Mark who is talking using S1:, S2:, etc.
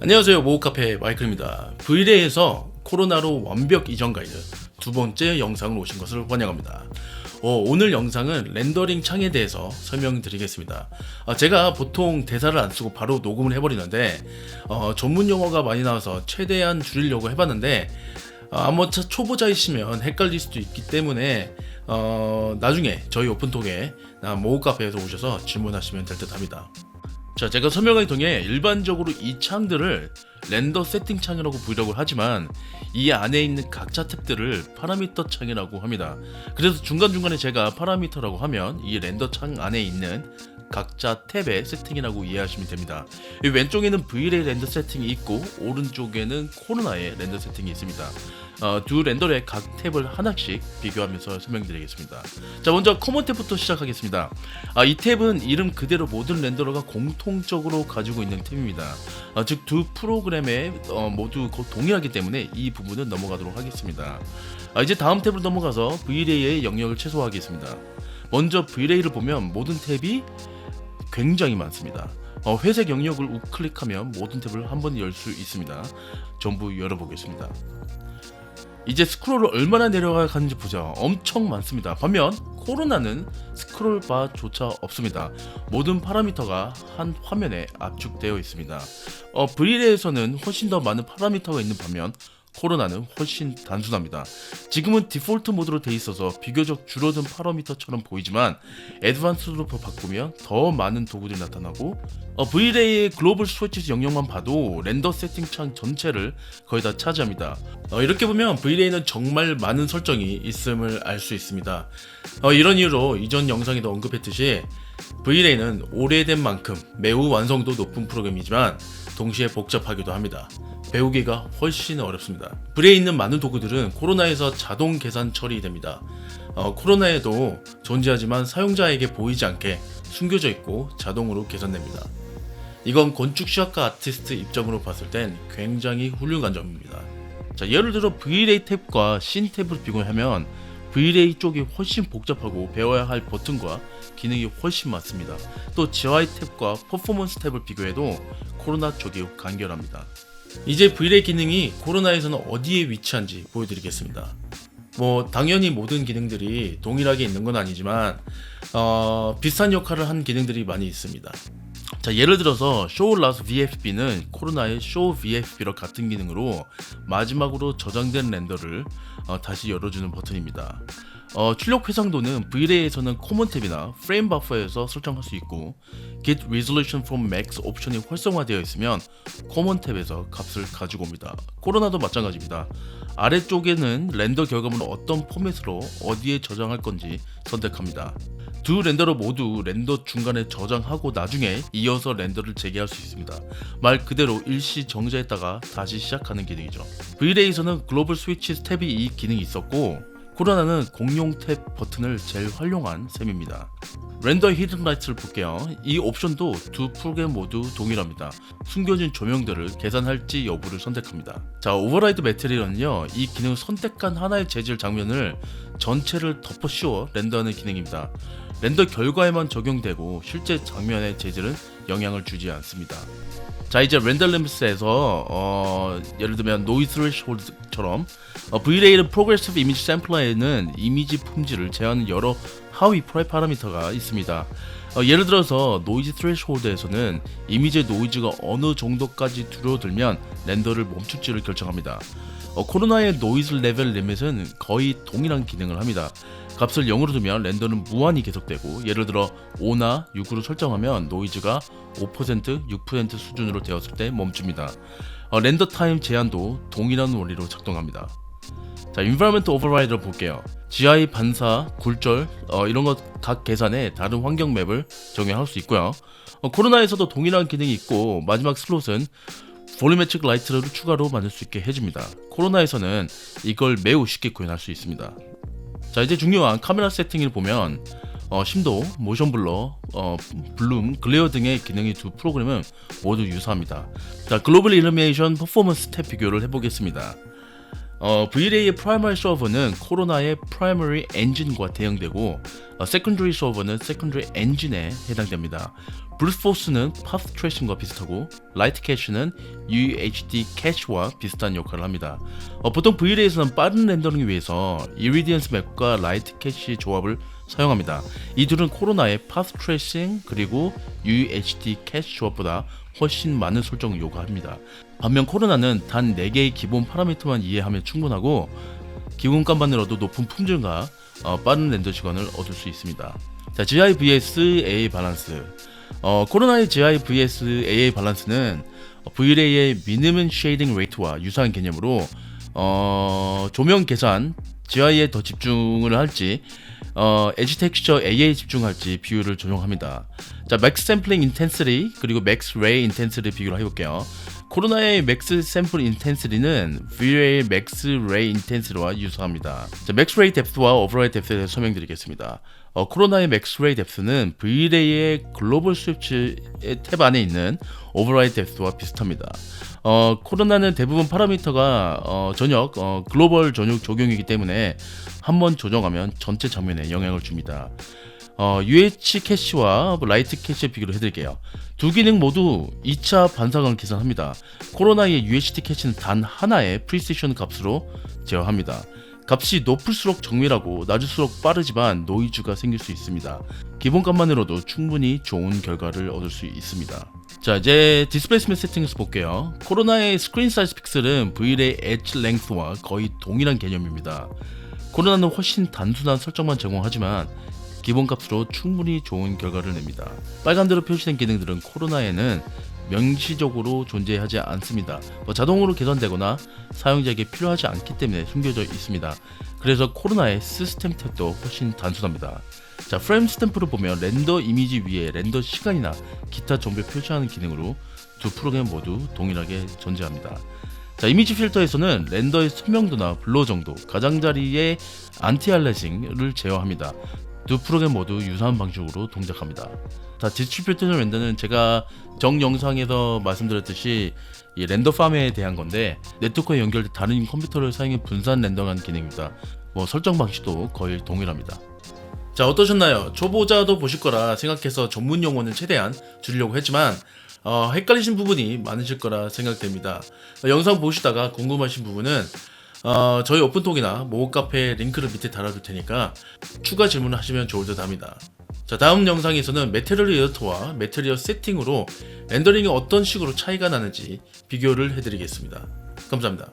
S1: 안녕하세요 모우카페 마이클입니다. 브이레에서 코로나로 완벽 이전 가이드 두 번째 영상을 오신 것을 환영합니다. 어, 오늘 영상은 렌더링 창에 대해서 설명드리겠습니다. 어, 제가 보통 대사를 안 쓰고 바로 녹음을 해버리는데 어, 전문 용어가 많이 나와서 최대한 줄이려고 해봤는데 어, 아무튼 초보자이시면 헷갈릴 수도 있기 때문에 어, 나중에 저희 오픈톡에 모우카페에서 오셔서 질문하시면 될 듯 합니다 자, 제가 설명을 통해 일반적으로 이 창들을 렌더 세팅 창이라고 부르려고 하지만 이 안에 있는 각자 탭들을 파라미터 창이라고 합니다. 그래서 중간중간에 제가 파라미터라고 하면 이 렌더 창 안에 있는 각자 탭의 세팅이라고 이해하시면 됩니다. 이 왼쪽에는 Vray 렌더 세팅이 있고 오른쪽에는 코로나의 렌더 세팅이 있습니다. 어, 두 렌더의 각 탭을 하나씩 비교하면서 설명드리겠습니다. 자, 먼저 커먼 탭부터 시작하겠습니다. 아, 이 탭은 이름 그대로 모든 렌더러가 공통적으로 가지고 있는 탭입니다. 어, 즉, 두 프로그램에 어, 모두 거- 동일하기 때문에 이 부분은 넘어가도록 하겠습니다. 아, 이제 다음 탭으로 넘어가서 Vray의 영역을 최소화하겠습니다. 먼저 Vray를 보면 모든 탭이 굉장히 많습니다. 어, 회색 영역을 우클릭하면 모든 탭을 한 번 열 수 있습니다. 전부 열어보겠습니다. 이제 스크롤을 얼마나 내려가는지 보자. 엄청 많습니다. 반면 코로나는 스크롤 바조차 없습니다. 모든 파라미터가 한 화면에 압축되어 있습니다. 어, 브릴에서는 훨씬 더 많은 파라미터가 있는 반면 코로나는 훨씬 단순합니다. 지금은 디폴트 모드로 돼 있어서 비교적 줄어든 파라미터처럼 보이지만 애드반스로 바꾸면 더 많은 도구들이 나타나고 어, 브이레이의 글로벌 스위치 영역만 봐도 렌더 세팅 창 전체를 거의 다 차지합니다. 어, 이렇게 보면 브이레이는 정말 많은 설정이 있음을 알 수 있습니다. 어, 이런 이유로 이전 영상에도 언급했듯이 브이레이는 오래된 만큼 매우 완성도 높은 프로그램이지만 동시에 복잡하기도 합니다. 배우기가 훨씬 어렵습니다. 불에 있는 많은 도구들은 코로나에서 자동 계산 처리됩니다. 어, 코로나에도 존재하지만 사용자에게 보이지 않게 숨겨져 있고 자동으로 계산됩니다. 이건 건축 시학과 아티스트 입장으로 봤을 땐 굉장히 훌륭한 점입니다. 자, 예를 들어 Vray 탭과 신 탭을 비교하면 Vray 쪽이 훨씬 복잡하고 배워야 할 버튼과 기능이 훨씬 많습니다. 또 GUI 탭과 퍼포먼스 탭을 비교해도 코로나 쪽이 간결합니다. 이제 Vray 기능이 코로나에서는 어디에 위치한지 보여드리겠습니다. 뭐 당연히 모든 기능들이 동일하게 있는 건 아니지만 어, 비슷한 역할을 한 기능들이 많이 있습니다. 자 예를 들어서 Last VFB는 코로나의 Show VFB랑 같은 기능으로 마지막으로 저장된 렌더를 어, 다시 열어주는 버튼입니다. 어, 출력 회상도는 Vray에서는 코먼 탭이나 프레임 버퍼에서 설정할 수 있고 Get Resolution from Max 옵션이 활성화되어 있으면 코먼 탭에서 값을 가지고 옵니다. 코로나도 마찬가지입니다. 아래쪽에는 렌더 결과물을 어떤 포맷으로 어디에 저장할 건지 선택합니다. 두 렌더러 모두 렌더 중간에 저장하고 나중에 이어서 렌더를 재개할 수 있습니다. 말 그대로 일시 정지했다가 다시 시작하는 기능이죠. Vray에서는 글로벌 스위치 탭이 이 기능이 있었고 코로나는 공용 탭 버튼을 제일 활용한 셈입니다. 렌더 히든 라이트를 볼게요. 이 옵션도 두 프로그램 모두 동일합니다. 숨겨진 조명들을 계산할지 여부를 선택합니다. 자, 오버라이드 매트리얼은요, 이 기능을 선택한 하나의 재질 장면을 전체를 덮어 씌워 렌더하는 기능입니다. 렌더 결과에만 적용되고 실제 장면의 재질은 영향을 주지 않습니다. 자 이제 렌더 램스에서 어, 예를 들면 노이즈 스레시홀드처럼 어, Vray의 프로그레시브 이미지 샘플러에는 이미지 품질을 제한하는 여러 하위 프라이 파라미터가 있습니다. 어, 예를 들어서 노이즈 스레시홀드에서는 이미지의 노이즈가 어느 정도까지 줄어들면 렌더를 멈출지를 결정합니다. 어, 코로나의 노이즈 레벨 리밋은 거의 동일한 기능을 합니다. 값을 0으로 두면 렌더는 무한히 계속되고 예를 들어 5나 6으로 설정하면 노이즈가 5%, 6% 수준으로 되었을 때 멈춥니다. 어, 렌더 타임 제한도 동일한 원리로 작동합니다. 자, environment override를 볼게요. GI 반사, 굴절 어, 이런 것 각 계산에 다른 환경 맵을 적용할 수 있고요. 어, 코로나에서도 동일한 기능이 있고 마지막 슬롯은 볼리메트릭 라이트를 추가로 만들 수 있게 해줍니다. 코로나에서는 이걸 매우 쉽게 구현할 수 있습니다. 자 이제 중요한 카메라 세팅을 보면 어, 심도, 모션 블러, 어, 블룸, 글레어 등의 기능이 두 프로그램은 모두 유사합니다. 자 글로벌 일루미네이션 퍼포먼스 탭 비교를 해보겠습니다. 어, Vray의 프라이머리 서버는 코로나의 프라이머리 엔진과 대응되고 어, 세컨더리 서버는 세컨더리 엔진에 해당됩니다. 브루스포스는 파스 트레이싱과 비슷하고 라이트 캐시는 UHD 캐시와 비슷한 역할을 합니다. 어, 보통 V-Ray에서는 빠른 렌더링을 위해서 이리디언스 맵과 라이트 캐시 조합을 사용합니다. 이 둘은 코로나의 파스 트레이싱 그리고 UHD 캐시 조합보다 훨씬 많은 설정을 요구합니다. 반면 코로나는 단 4개의 기본 파라미터만 이해하면 충분하고 기본값만으로도 높은 품질과 어, 빠른 렌더 시간을 얻을 수 있습니다. 자, GI vs AA 밸런스. 어, 코로나의 GI vs AA 밸런스는 V-Ray의 미니멈 쉐이딩 레이트와 유사한 개념으로 어, 조명 계산, GI에 더 집중을 할지 어, 에지 텍스처 AA에 집중할지 비율을 조정합니다. 자, 맥스 샘플링 인텐시티 그리고 맥스 레이 인텐시티 비교를 해볼게요. 코로나의 맥스 샘플 인텐시티는 V-Ray의 맥스 레이 인텐시티와 유사합니다. 자, 맥스 레이 뎁스와 오버라이 뎁스에 대해 설명드리겠습니다. 어, 코로나의 맥스 레이 뎁스는 V-Ray의 글로벌 스위치 탭 안에 있는 오버라이 뎁스와 비슷합니다. 어, 코로나는 대부분 파라미터가 어, 전역 어, 글로벌 전역 적용이기 때문에 한번 조정하면 전체 장면에 영향을 줍니다. 어, UH 캐시와 라이트 캐시의 비교를 해드릴게요. 두 기능 모두 2차 반사광을 계산합니다. 코로나의 UHD 캐시는 단 하나의 프리시션 값으로 제어합니다. 값이 높을수록 정밀하고 낮을수록 빠르지만 노이즈가 생길 수 있습니다. 기본값만으로도 충분히 좋은 결과를 얻을 수 있습니다. 자 이제 디스플레이스먼트 세팅에서 볼게요. 코로나의 스크린 사이즈 픽셀은 V-Ray 엣지 랭스와 거의 동일한 개념입니다. 코로나는 훨씬 단순한 설정만 제공하지만 기본값으로 충분히 좋은 결과를 냅니다. 빨간대로 표시된 기능들은 코로나에는 명시적으로 존재하지 않습니다. 뭐 자동으로 개선되거나 사용자에게 필요하지 않기 때문에 숨겨져 있습니다. 그래서 코로나의 시스템 탭도 훨씬 단순합니다. 자, 프레임 스탬프를 보면 렌더 이미지 위에 렌더 시간이나 기타 정보를 표시하는 기능으로 두 프로그램 모두 동일하게 존재합니다. 자, 이미지 필터에서는 렌더의 선명도나 블러 정도, 가장자리의 안티알레징을 제어합니다. 두 프로그램 모두 유사한 방식으로 동작합니다. 자, 디스트리뷰션 렌더는 제가 정 영상에서 말씀드렸듯이 이 렌더 팜에 대한 건데 네트워크에 연결된 다른 컴퓨터를 사용해 분산 렌더한 기능입니다. 뭐 설정 방식도 거의 동일합니다. 자 어떠셨나요? 초보자도 보실 거라 생각해서 전문 용어는 최대한 줄이려고 했지만 어, 헷갈리신 부분이 많으실 거라 생각됩니다. 어, 영상 보시다가 궁금하신 부분은 어, 저희 오픈톡이나 모카페 링크를 밑에 달아둘 테니까 추가 질문을 하시면 좋을 듯 합니다. 자 다음 영상에서는 메테리얼 에디터와 메테리얼 세팅으로 렌더링이 어떤 식으로 차이가 나는지 비교를 해드리겠습니다. 감사합니다.